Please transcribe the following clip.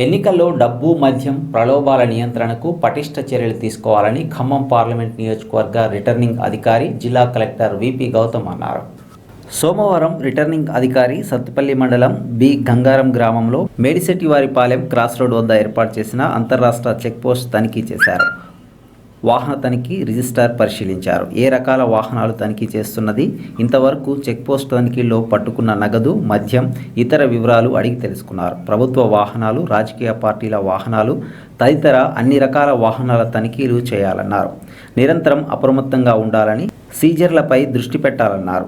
ఎన్నికల్లో డబ్బు మద్యం ప్రలోభాల నియంత్రణకు పటిష్ట చర్యలు తీసుకోవాలని ఖమ్మం పార్లమెంట్ నియోజకవర్గ రిటర్నింగ్ అధికారి జిల్లా కలెక్టర్ విపి గౌతమ్ అన్నారు. సోమవారం రిటర్నింగ్ అధికారి సత్తుపల్లి మండలం బి గంగారం గ్రామంలో మేడిశెట్టివారిపాలెం క్రాస్ రోడ్ వద్ద ఏర్పాటు చేసిన అంతర్రాష్ట్ర చెక్పోస్ట్ తనిఖీ చేశారు. వాహన తనిఖీ రిజిస్టార్ పరిశీలించారు. ఏ రకాల వాహనాలు తనిఖీ చేస్తున్నది? ఇంతవరకు చెక్పోస్ట్ తనిఖీలో పట్టుకున్న నగదు మద్యం ఇతర వివరాలు అడిగి తెలుసుకున్నారు. ప్రభుత్వ వాహనాలు రాజకీయ పార్టీల వాహనాలు తదితర అన్ని రకాల వాహనాల తనిఖీలు చేయాలన్నారు. నిరంతరం అప్రమత్తంగా ఉండాలని సీజర్లపై దృష్టి పెట్టాలన్నారు.